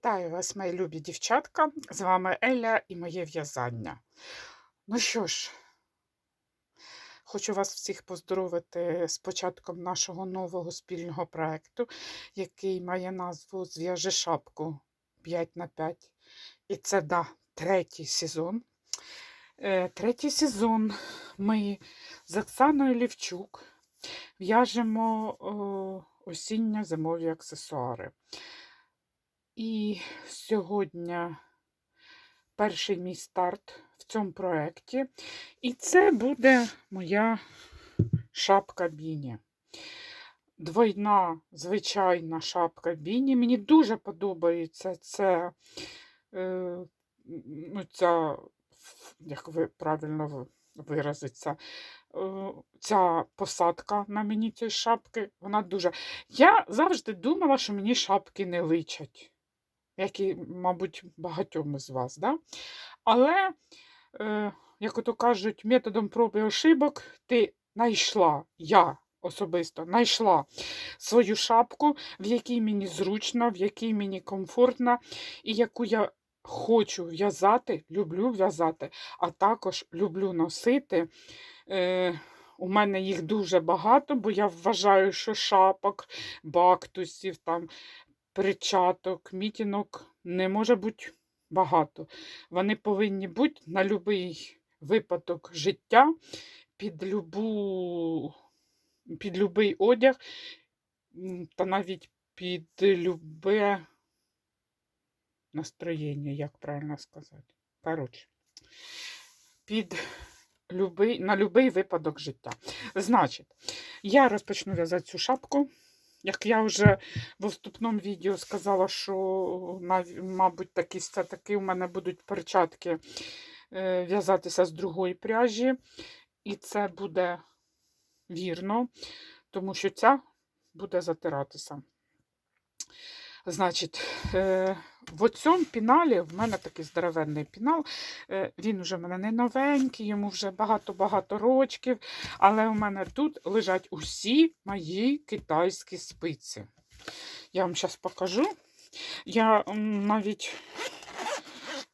Вітаю вас, мої любі дівчатка! З вами Еля і моє в'язання. Ну що ж, хочу вас всіх поздоровити з початком нашого нового спільного проєкту, який має назву Зв'яжи шапку 5 на 5. І це да, третій сезон. Е, Третій сезон ми з Оксаною Лівчук в'яжемо осінньо-зимові аксесуари. І сьогодні перший мій старт в цьому проєкті. І це буде моя шапка Біні. Двойна звичайна шапка Біні. Мені дуже подобається це, е, ну, ця, як ви правильно виразиться, е, ця посадка на мені цієї шапки. Вона дуже. Я завжди думала, що мені шапки не личать як і, мабуть, багатьом із вас. Да? Але, е, як ото кажуть, методом проб і ошибок ти знайшла, я особисто знайшла свою шапку, в якій мені зручно, в якій мені комфортно, і яку я хочу в'язати, люблю в'язати, а також люблю носити. Е, у мене їх дуже багато, бо я вважаю, що шапок, бактусів, там, перчаток, мітінок не може бути багато. Вони повинні бути на будь-який випадок життя, під любу, під любий одяг, та навіть під любе настроєння, як правильно сказати. Коротше, під любий, на будь-який випадок життя. Значить, я розпочну в'язати цю шапку. Як я вже в вступному відео сказала, що, мабуть, такі все-таки у мене будуть перчатки е, в'язатися з другої пряжі. І це буде вірно, тому що ця буде затиратися. Значить, е, в цьому піналі в мене такий здоровенний пінал. Е, він вже в мене не новенький, йому вже багато-багато рочків. Але у мене тут лежать усі мої китайські спиці. Я вам зараз покажу. Я навіть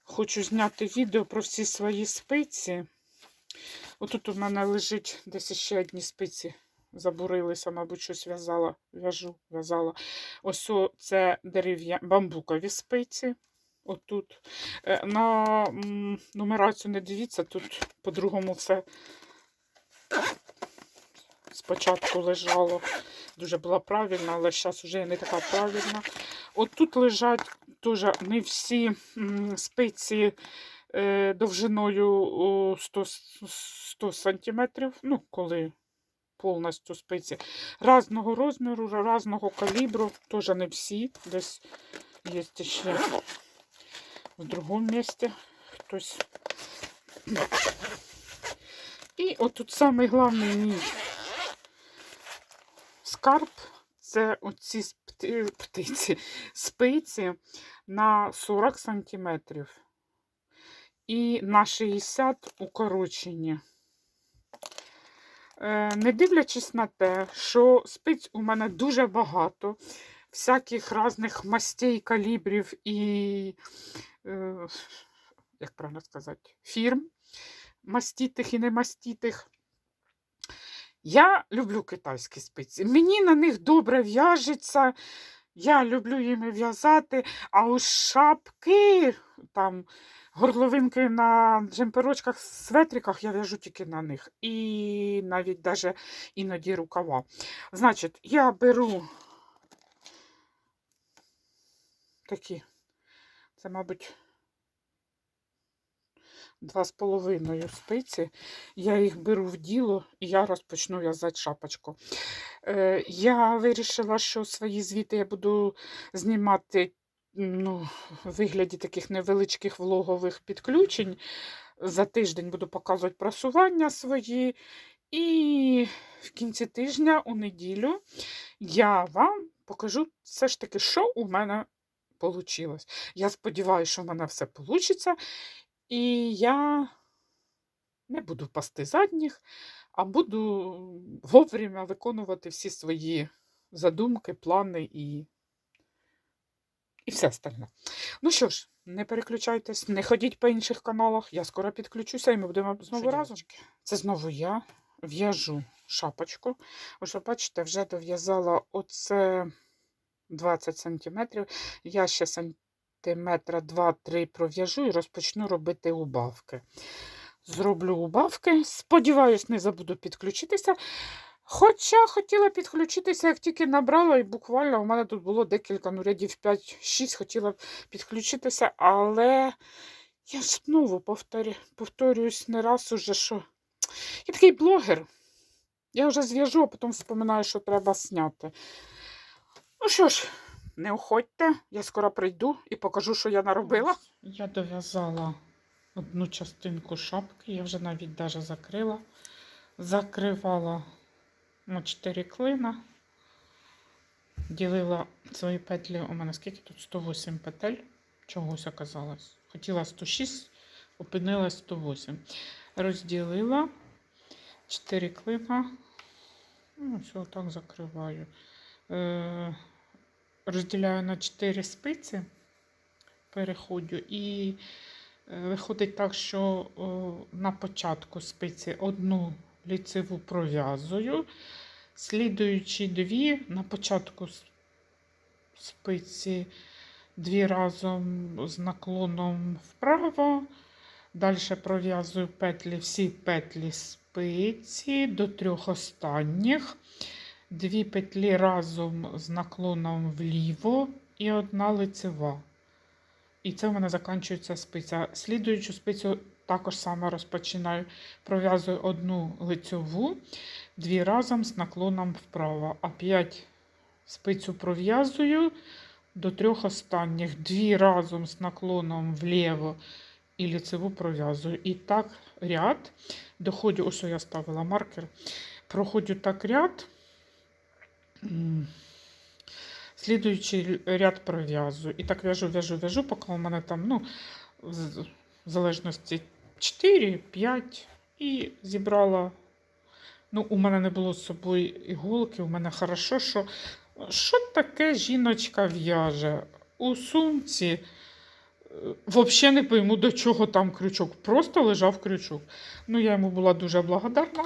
хочу зняти відео про всі свої спиці. Отут у мене лежить десь ще одні спиці. Забурилися, мабуть, щось в'язала, в'яжу, в'язала. Ось це дерев'я... бамбукові спиці. Отут. Е, На нумерацію не дивіться, тут по-другому все спочатку лежало. Дуже була правильна, але зараз вже не така правильна. От тут лежать теж не всі спиці е, довжиною о, 100, с- 100 сантиметрів. Ну, коли повністю спиці. Разного розміру, разного калібру. Теж не всі. Десь є ще в другому місці хтось. І отут самий головний мій скарб це оці птиці, спиці на 40 сантиметрів і на 60 укорочені. Е, Не дивлячись на те, що спиць у мене дуже багато, всяких різних мастей, калібрів і, е, як правильно сказати, фірм мастітих і немастітих. Я люблю китайські спиці. Мені на них добре в'яжеться. Я люблю їми в'язати, а ось шапки, там, горловинки на джемперочках, светриках я в'яжу тільки на них. І навіть даже іноді рукава. Значить, я беру такі, це, мабуть, два з половиною спиці. Я їх беру в діло і я розпочну в'язати шапочку. Е, я вирішила, що свої звіти я буду знімати ну, вигляді таких невеличких влогових підключень. За тиждень буду показувати просування свої. І в кінці тижня, у неділю, я вам покажу все ж таки, що у мене вийшло. Я сподіваюся, що в мене все вийде. І я не буду пасти задніх, а буду вовремя виконувати всі свої задумки, плани і і все остальне. Ну що ж, не переключайтесь, не ходіть по інших каналах. Я скоро підключуся і ми будемо знову разом. Це знову я в'яжу шапочку. Ось ви бачите, вже дов'язала оце 20 сантиметрів. Я ще сантиметра 2-3 пров'яжу і розпочну робити убавки. Зроблю убавки. Сподіваюсь, не забуду підключитися. Хоча хотіла підключитися, як тільки набрала, і буквально у мене тут було декілька ну, рядів 5-6, хотіла підключитися, але я знову повторю, повторююсь не раз уже, що я такий блогер. Я вже зв'яжу, а потім вспоминаю, що треба зняти. Ну що ж, не уходьте, я скоро прийду і покажу, що я наробила. Я дов'язала одну частинку шапки, я вже навіть даже закрила. Закривала 4 клина. Ділила свої петлі. У мене скільки тут 108 петель. Чогось оказалось. Хотіла 106, опинилась 108. Розділила 4 клина. Ну, все, так закриваю. Е, розділяю на 4 спиці, переходжу і е, виходить так, що на початку спиці одну ліцеву пров'язую, слідуючі дві на початку спиці дві разом з наклоном вправо. Далі пров'язую петлі, всі петлі спиці до трьох останніх. Дві петлі разом з наклоном вліво і одна лицева. І це в мене закінчується спиця. Слідуючу спицю також саме розпочинаю. Пров'язую одну лицьову, дві разом з наклоном вправо. А п'ять спицю пров'язую до трьох останніх. Дві разом з наклоном вліво і лицеву пров'язую. І так ряд. Доходжу, ось я ставила маркер. Проходжу так ряд. Слідуючий ряд пров'язую. І так в'яжу, в'яжу, в'яжу, поки у мене там, ну, в залежності 4, 5 і зібрала. Ну, у мене не було з собою іголки, у мене хорошо, що що таке жіночка в'яже? У сумці взагалі не пойму, до чого там крючок. Просто лежав крючок. Ну, я йому була дуже благодарна.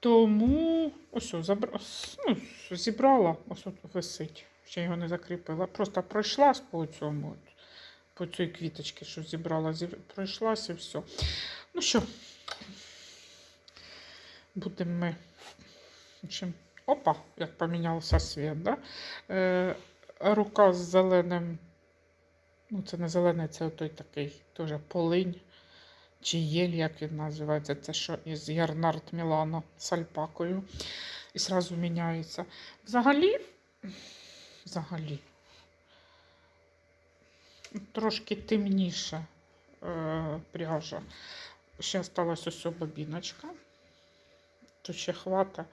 Тому ось с- ну, зібрала, ось висить. Ще його не закріпила. Просто пройшлась по цьому, по цій квіточці, що зібрала, зіб... пройшлась і все. Ну що, будемо ми. Опа, як помінявся світ, да? Е, рука з зеленим. Ну, це не зелений, це той такий теж полинь. Чи єль, як він називається, це що із Ярнард Мілано з альпакою. І зразу міняється. Взагалі, взагалі, трошки темніше е, пряжа. Ще осталась ось бобіночка. Тут ще хвата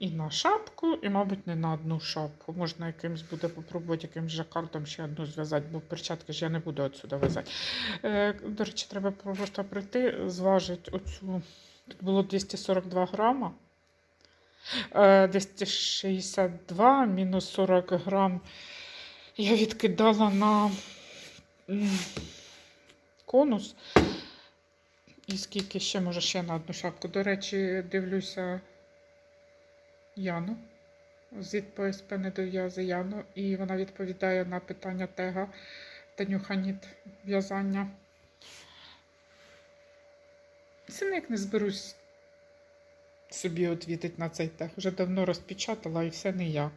і на шапку, і, мабуть, не на одну шапку. Можна якимсь буде попробувати якимсь жакардом ще одну зв'язати, бо перчатки ж я не буду отсюди в'язати. Е, до речі, треба просто прийти, зважити оцю. Тут було 242 грама. Е, 262 мінус 40 грам. Я відкидала на конус. І скільки ще, може, ще на одну шапку. До речі, дивлюся Яну. З ПСП недов'язи Яну. І вона відповідає на питання тега Танюханіт в'язання. Це ніяк не зберусь собі відвітити на цей тег. Вже давно розпечатала і все не я.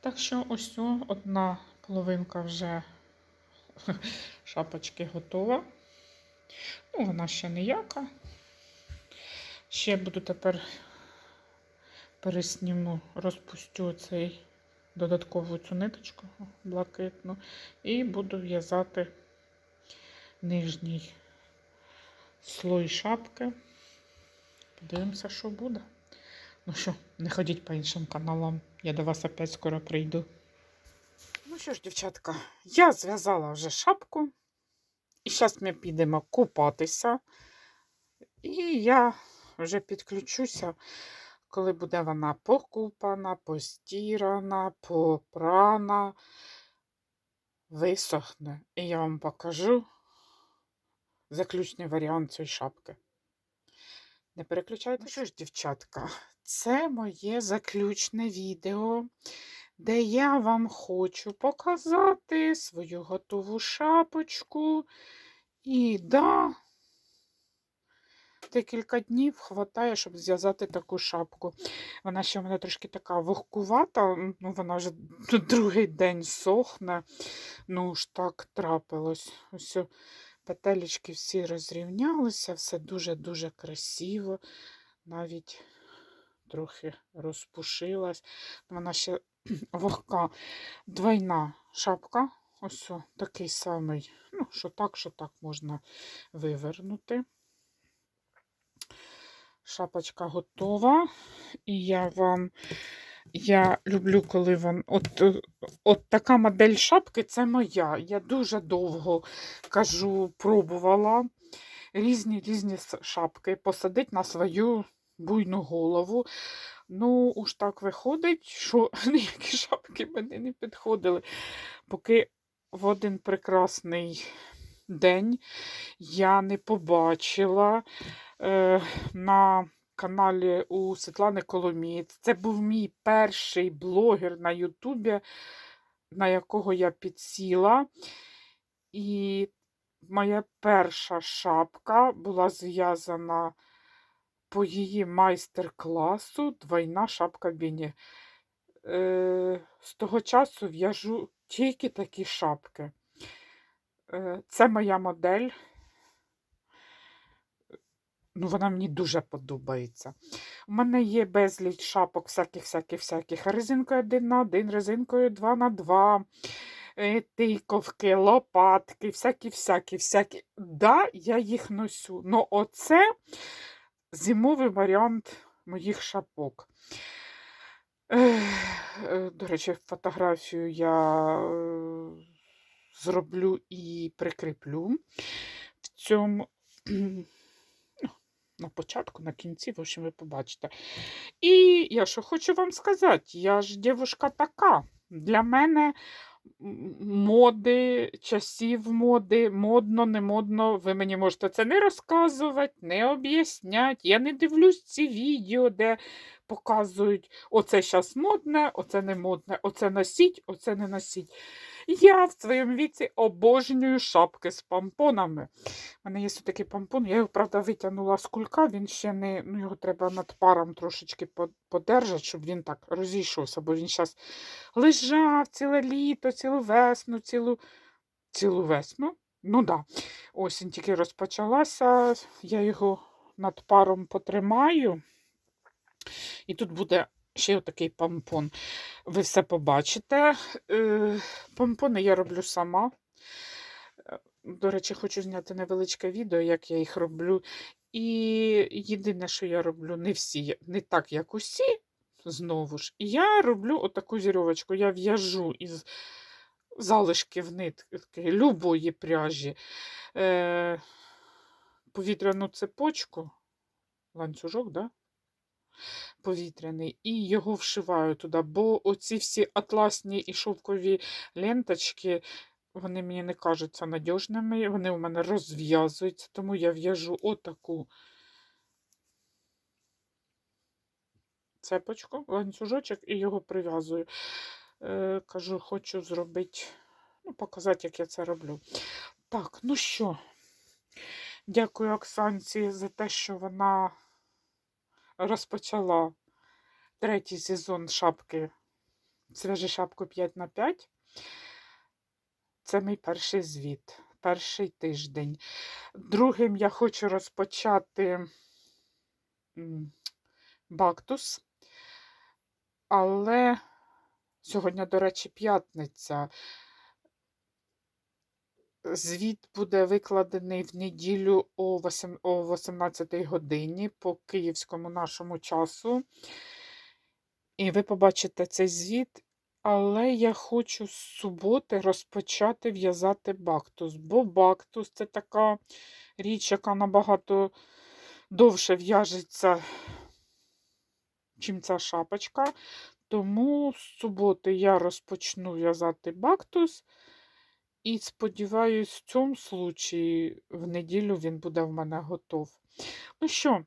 Так що ось одна половинка вже шапочки готова. Ну, вона ще ніяка. Ще буду тепер пересніму, розпустю цей додаткову цю ниточку блакитну і буду в'язати нижній слой шапки. Подивимося, що буде. Ну що, не ходіть по іншим каналам. Я до вас опять скоро прийду. Ну що ж, дівчатка, я зв'язала вже шапку. І зараз ми підемо купатися. І я вже підключуся, коли буде вона покупана, постірана, попрана. висохне, і я вам покажу заключний варіант цієї шапки. Не переключайте. Ну що ж, дівчатка, це моє заключне відео, де я вам хочу показати свою готову шапочку. І да, декілька днів хватає, щоб зв'язати таку шапку. Вона ще в мене трошки така вогкувата, ну вона вже другий день сохне. Ну ж так трапилось. Ось петелечки всі розрівнялися, все дуже-дуже красиво. Навіть трохи розпушилась. Вона ще вогка двойна шапка. Ось такий самий, ну, що так, що так можна вивернути. Шапочка готова. І я вам, я люблю, коли вам. От, е, от така модель шапки це моя. Я дуже довго кажу, пробувала різні різні шапки посадити на свою буйну голову. Ну, уж так виходить, що ніякі шапки мені не підходили. Поки в один прекрасний день я не побачила е, на каналі у Світлани Коломієць. Це був мій перший блогер на Ютубі, на якого я підсіла. І моя перша шапка була зв'язана по її майстер-класу двойна шапка Біні. Е, з того часу в'яжу тільки такі шапки. Е, це моя модель. Ну, вона мені дуже подобається. У мене є безліч шапок всяких, всяких, всяких. Резинкою 1 на 1, резинкою 2 на 2, е, тийковки, лопатки, всякі, всякі, всякі. Да, я їх носю. Но оце зимовий варіант моїх шапок. Е, До речі, фотографію я е, зроблю і прикріплю. В цьому ну, на початку, на кінці, в общем, ви побачите. І я що хочу вам сказати, я ж дівушка така. Для мене моди, часів моди, модно, не модно. Ви мені можете це не розказувати, не об'ясняти. Я не дивлюсь ці відео, де показують, оце зараз модне, оце не модне, оце носіть, оце не носіть. Я в своєму віці обожнюю шапки з помпонами. У мене є такий помпон, я його, правда, витягнула з кулька, він ще не, ну його треба над паром трошечки подержати, щоб він так розійшовся, бо він зараз лежав ціле літо, цілу весну, цілу, цілу весну. Ну так, да. осінь тільки розпочалася, я його над паром потримаю. І тут буде ще отакий помпон. Ви все побачите. Е, Помпони я роблю сама. Е, До речі, хочу зняти невеличке відео, як я їх роблю. І єдине, що я роблю, не всі, не так, як усі, знову ж. Я роблю отаку зірьовочку. Я в'яжу із залишків нитки любої пряжі е, повітряну цепочку, ланцюжок, да? Повітряний, і його вшиваю туди, бо оці всі атласні і шовкові ленточки, вони мені не кажуться надіжними, вони у мене розв'язуються, тому я в'яжу отаку цепочку, ланцюжочок і його прив'язую. Е, кажу, хочу зробити, ну, показати, як я це роблю. Так, ну що, дякую Оксанці за те, що вона розпочала третій сезон шапки. Свяжи шапку 5 на 5. Це мій перший звіт, перший тиждень. Другим я хочу розпочати бактус. Але сьогодні, до речі, п'ятниця. Звіт буде викладений в неділю о 8 о 18 годині по київському нашому часу. І ви побачите цей звіт. Але я хочу з суботи розпочати в'язати бактус. Бо бактус це така річ, яка набагато довше в'яжеться, чим ця шапочка. Тому з суботи я розпочну в'язати бактус. І сподіваюсь, в цьому случаї в неділю він буде в мене готов. Ну що,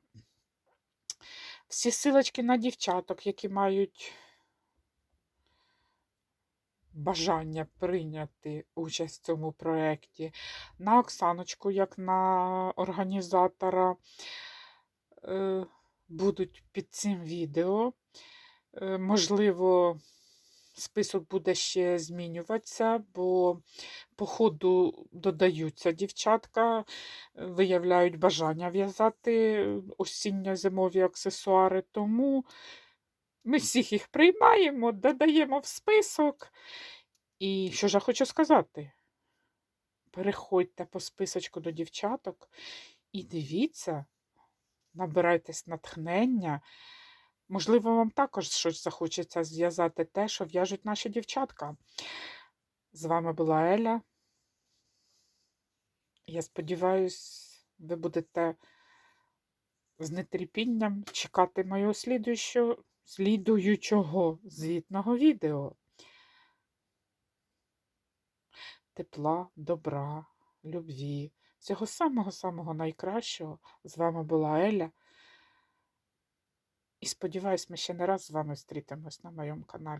всі силочки на дівчаток, які мають бажання прийняти участь в цьому проєкті, на Оксаночку, як на організатора, е, будуть під цим відео. Е, Можливо, список буде ще змінюватися, бо по ходу додаються дівчатка, е, виявляють бажання в'язати осінньо-зимові аксесуари, тому ми всіх їх приймаємо, додаємо в список. І що ж я хочу сказати? Переходьте по списочку до дівчаток і дивіться, набирайтесь натхнення. Можливо, вам також щось захочеться зв'язати те, що в'яжуть наші дівчатка. З вами була Еля. Я сподіваюся, ви будете з нетерпінням чекати моєго слідуючого, слідуючого звітного відео. Тепла, добра, любві, всього самого-самого найкращого. З вами була Еля. І сподіваюсь, ми ще не раз з вами зустрітимось на моєму каналі.